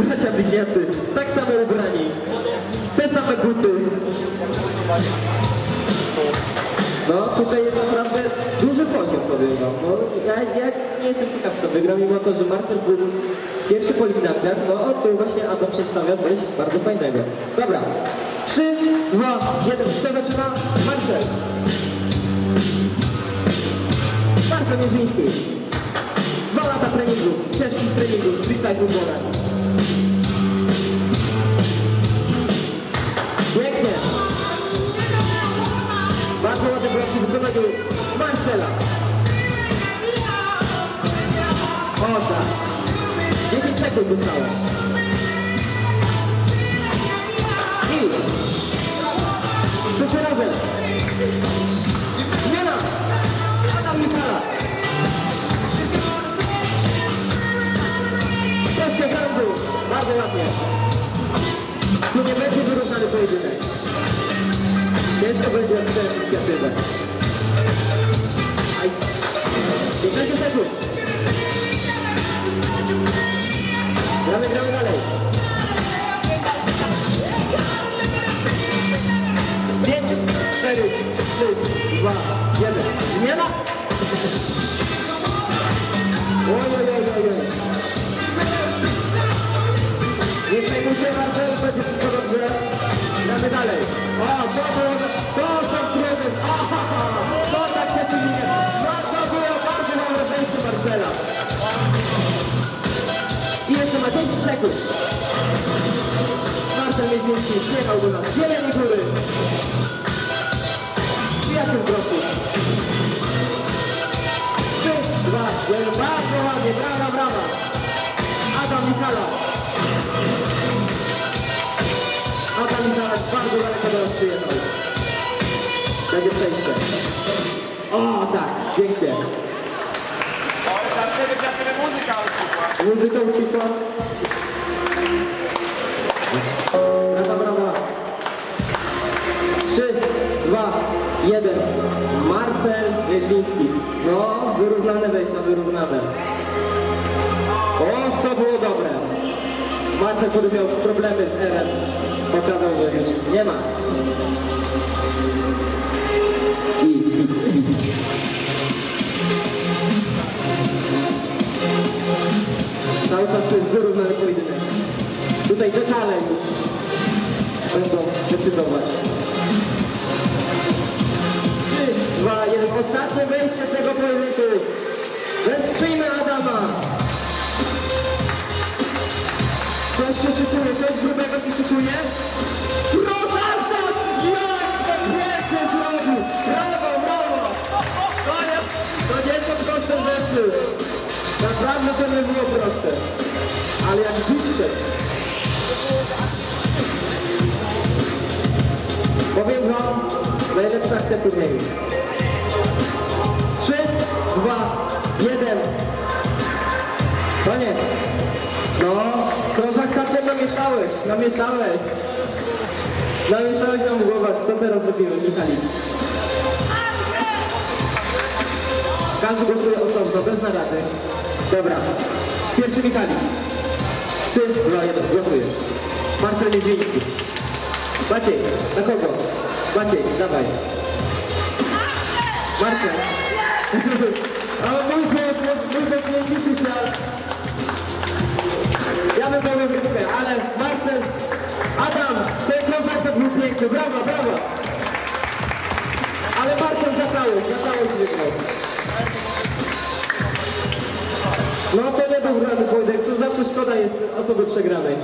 Bracia bliźniacy, tak samo ubrani, te same buty. No, tutaj jest naprawdę duży poziom, powiem wam. No, ja, ja nie jestem ciekaw, kto wygrał, mimo to, że Marcel był pierwszy po eliminacjach. No, tu właśnie Adam przedstawia coś bardzo fajnego. Dobra, 3, 2, 1, kto zaczyna? Marcel. Marcel Mierzyński. Dwa lata treningu, ciężkich treningów, freestyle footballa. Pięknie. Bardzo ładny bramki wykonaniu Marcela. O tak. 10 sekund zostało. Ładnie. Tu nie będzie wyrównany pojedynek. Ciężko będzie odczytać inicjatywę. Adam Mikala. Adam Michalak bardzo daleko nas przyjechał. Będzie przejście. O, tak, pięknie. Ale za ciebie za tyle muzyka uciekła. Muzyka ucichła. Brawa, brawa. 3, 2, 1. Marcel Wiedźmiński. No, wyrównane wejścia, wyrównane. O, było dobre. Marcel, który miał problemy z Ewem, pokazał, że nie ma. Cały czas to jest wyrównany pojedynek. Tutaj detale już będą decydować. 3, 2, 1. Ostatnie wejście tego pojedynku. Naprawdę to nie było proste. Ale jak bliższe. Powiem wam, najlepsza akcja turnieju. 3, 2, 1. Koniec. No, krążak kaczem namieszałeś, namieszałeś. Namieszałeś nam w głowach. Co teraz robimy, Michalik? Każdy głosuje osobno, bez narady. Dobra. Pierwszy Michalik. 3, 2, 1. Głosuję. Marcel Niedźwiński. Maciej, na kogo? Maciej, dawaj. Marcel. A mój głos, mój głos nie liczy się. Tu zawsze szkoda jest osoby przegranej.